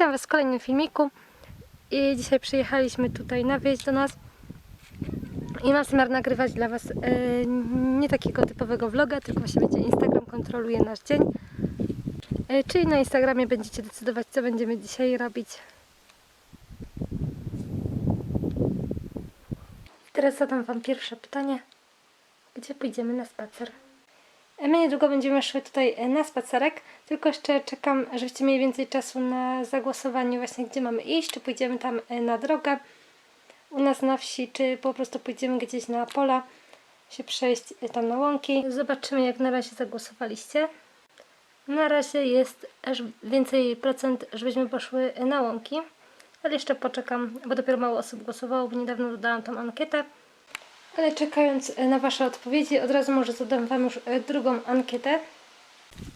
Witam Was w kolejnym filmiku. I dzisiaj przyjechaliśmy tutaj na wieś do nas. I mam zamiar nagrywać dla Was e, nie takiego typowego vloga, tylko właśnie będzie Instagram kontroluje nasz dzień. E, czyli na Instagramie będziecie decydować, co będziemy dzisiaj robić. Teraz zadam Wam pierwsze pytanie. Gdzie pójdziemy na spacer? My niedługo będziemy szły tutaj e, na spacerek, tylko jeszcze czekam, żebyście mieli więcej czasu na zagłosowanie właśnie, gdzie mamy iść, czy pójdziemy tam e, na drogę u nas na wsi, czy po prostu pójdziemy gdzieś na pola się przejść e, tam na łąki. Zobaczymy jak na razie zagłosowaliście. Na razie jest aż więcej procent, żebyśmy poszły na łąki, ale jeszcze poczekam, bo dopiero mało osób głosowało, bo niedawno dodałam tą ankietę. Ale czekając e, na Wasze odpowiedzi, od razu może zadam Wam już e, drugą ankietę.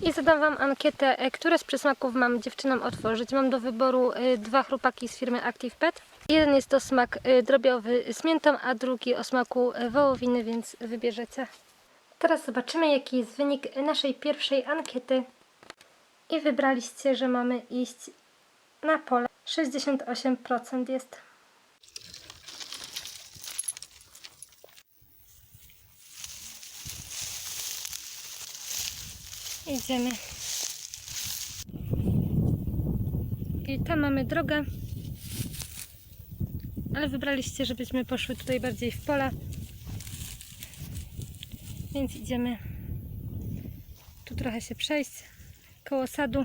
I zadam Wam ankietę, e, które z przysmaków mam dziewczynom otworzyć. Mam do wyboru dwa chrupaki z firmy Active Pet. Jeden jest to smak drobiowy z miętą, a drugi o smaku wołowiny, więc wybierzecie. Teraz zobaczymy, jaki jest wynik naszej pierwszej ankiety. I wybraliście, że mamy iść na pole. 68% jest. Idziemy. I tam mamy drogę. Ale wybraliście, żebyśmy poszły tutaj bardziej w pola. Więc idziemy tu trochę się przejść koło sadu.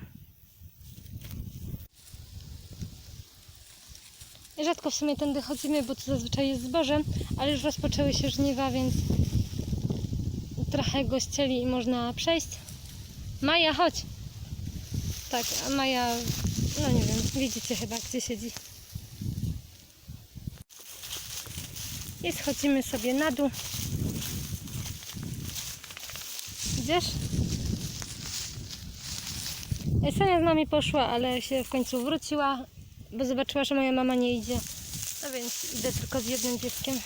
I Rzadko w sumie tędy chodzimy, bo tu zazwyczaj jest zboże, ale już rozpoczęły się żniwa, więc trochę go ścieli i można przejść. Maja, chodź. Tak, a Maja, no nie wiem, widzicie chyba, gdzie siedzi. I schodzimy sobie na dół. Idziesz? Sania z nami poszła, ale się w końcu wróciła, bo zobaczyła, że moja mama nie idzie. No więc idę tylko z jednym dzieckiem.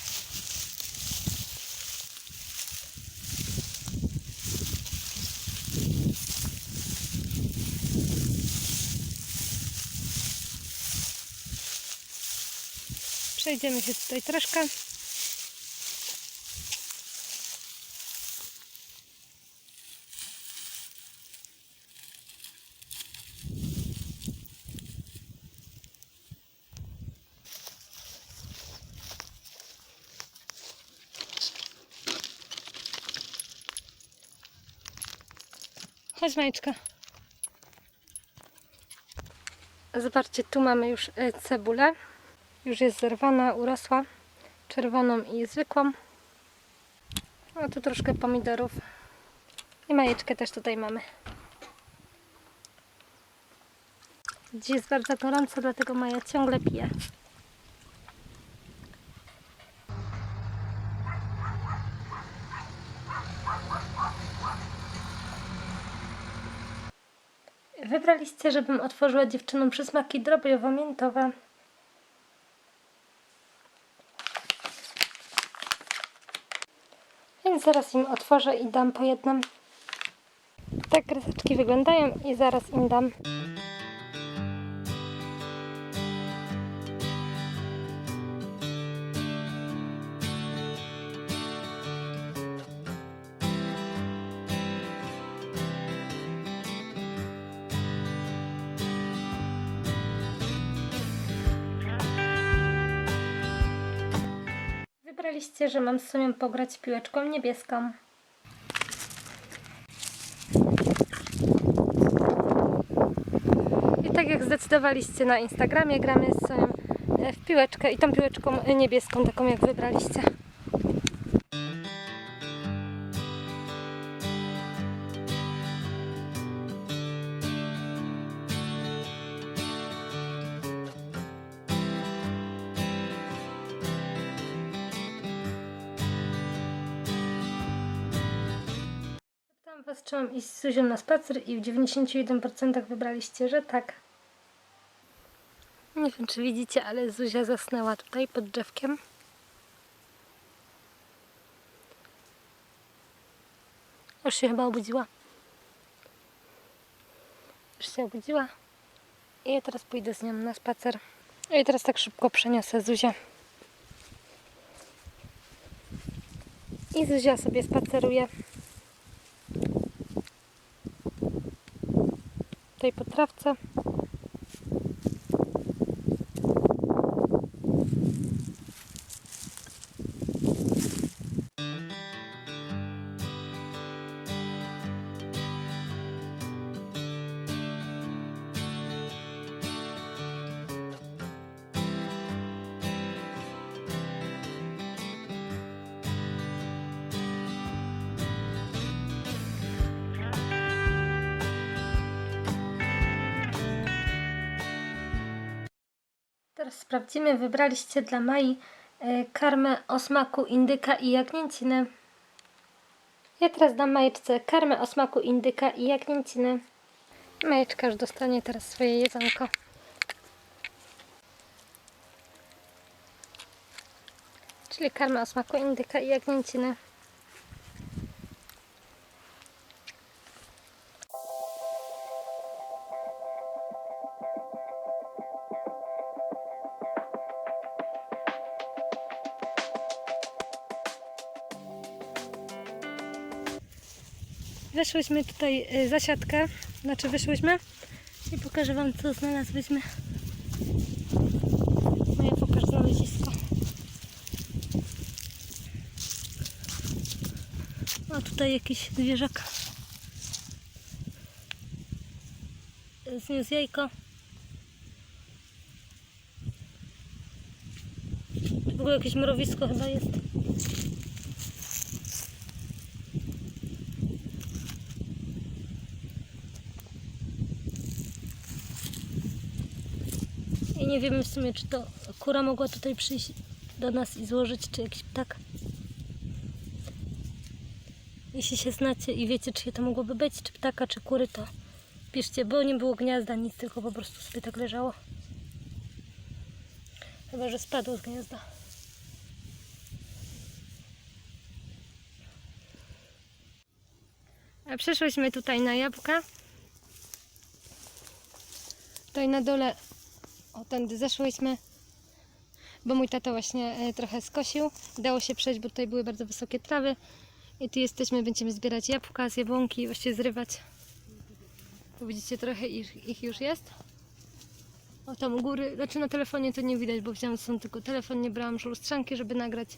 Przejdziemy się tutaj troszkę. Chodź Majczka. Zobaczcie, tu mamy już e, cebulę. Już jest zerwana, urosła. Czerwoną i zwykłą. A tu troszkę pomidorów. I majeczkę też tutaj mamy. Dziś jest bardzo gorąco, dlatego Maja ciągle pije. Wybraliście, żebym otworzyła dziewczynom przysmaki drobiowo-miętowe. Zaraz im otworzę i dam po jednym. Tak kreseczki wyglądają i zaraz im dam. Wybraliście, że mam z Sonią pograć piłeczką niebieską. I tak jak zdecydowaliście na Instagramie, gramy z Sonią e, w piłeczkę i tą piłeczką e, niebieską, taką jak wybraliście. Mam iść z Suzią na spacer i w 91% wybraliście, że tak. Nie wiem, czy widzicie, ale Zuzia zasnęła tutaj pod drzewkiem. Już się chyba obudziła. Już się obudziła. I ja teraz pójdę z nią na spacer. I teraz tak szybko przeniosę Zuzię. I Zuzia sobie spaceruje. Tutaj po sprawdzimy, wybraliście dla Mai e, karmę o smaku indyka i jagnięciny. Ja teraz dam Majeczce karmę o smaku indyka i jagnięciny. Majeczka już dostanie teraz swoje jedzonko. Czyli karmę o smaku indyka i jagnięciny. Weszłyśmy tutaj y, za siatkę, znaczy wyszłyśmy i pokażę Wam co znalazłyśmy. No ja pokażę znalezisko. A tutaj jakiś zwierzak. Zniósł jajko. W ogóle jakieś mrowisko chyba jest. I nie wiemy w sumie, czy to kura mogła tutaj przyjść do nas i złożyć, czy jakiś ptak. Jeśli się znacie i wiecie, czy to mogłoby być, czy ptaka, czy kury, to piszcie, bo nie było gniazda, nic, tylko po prostu sobie tak leżało. Chyba, że spadło z gniazda. A przyszłyśmy tutaj na jabłka. Tutaj na dole o, tędy zeszłyśmy, bo mój tata właśnie e, trochę skosił. Dało się przejść, bo tutaj były bardzo wysokie trawy. I tu jesteśmy, będziemy zbierać jabłka z jabłonki, właściwie zrywać. Tu widzicie, trochę ich, ich już jest. O, tam u góry, znaczy na telefonie to nie widać, bo wziąłem są tylko telefon, nie brałam już lustrzanki, żeby nagrać.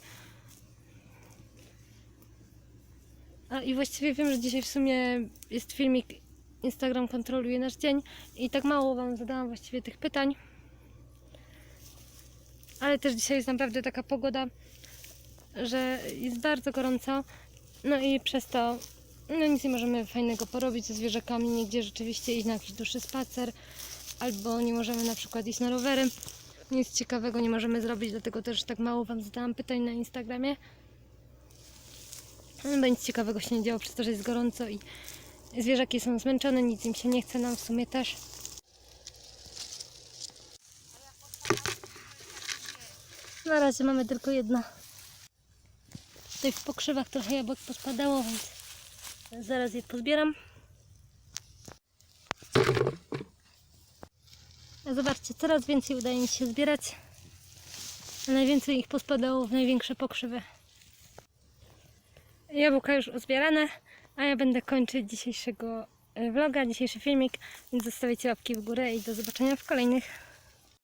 A i właściwie wiem, że dzisiaj w sumie jest filmik Instagram kontroluje nasz dzień i tak mało Wam zadałam właściwie tych pytań. Ale też dzisiaj jest naprawdę taka pogoda, że jest bardzo gorąco. No i przez to no nic nie możemy fajnego porobić ze zwierzakami, nigdzie rzeczywiście iść na jakiś dłuższy spacer, albo nie możemy na przykład iść na rowery. Nic ciekawego nie możemy zrobić, dlatego też tak mało Wam zadałam pytań na Instagramie. No, bo nic ciekawego się nie działo, przez to, że jest gorąco i zwierzaki są zmęczone, nic im się nie chce, nam w sumie też. Na razie mamy tylko jedna. Tutaj w pokrzywach trochę jabłek pospadało, więc zaraz je pozbieram. Zobaczcie, coraz więcej udaje mi się zbierać. A najwięcej ich pospadało w największe pokrzywy. Jabłka już uzbierane, a ja będę kończyć dzisiejszego e, vloga, dzisiejszy filmik, więc zostawicie łapki w górę i do zobaczenia w kolejnych.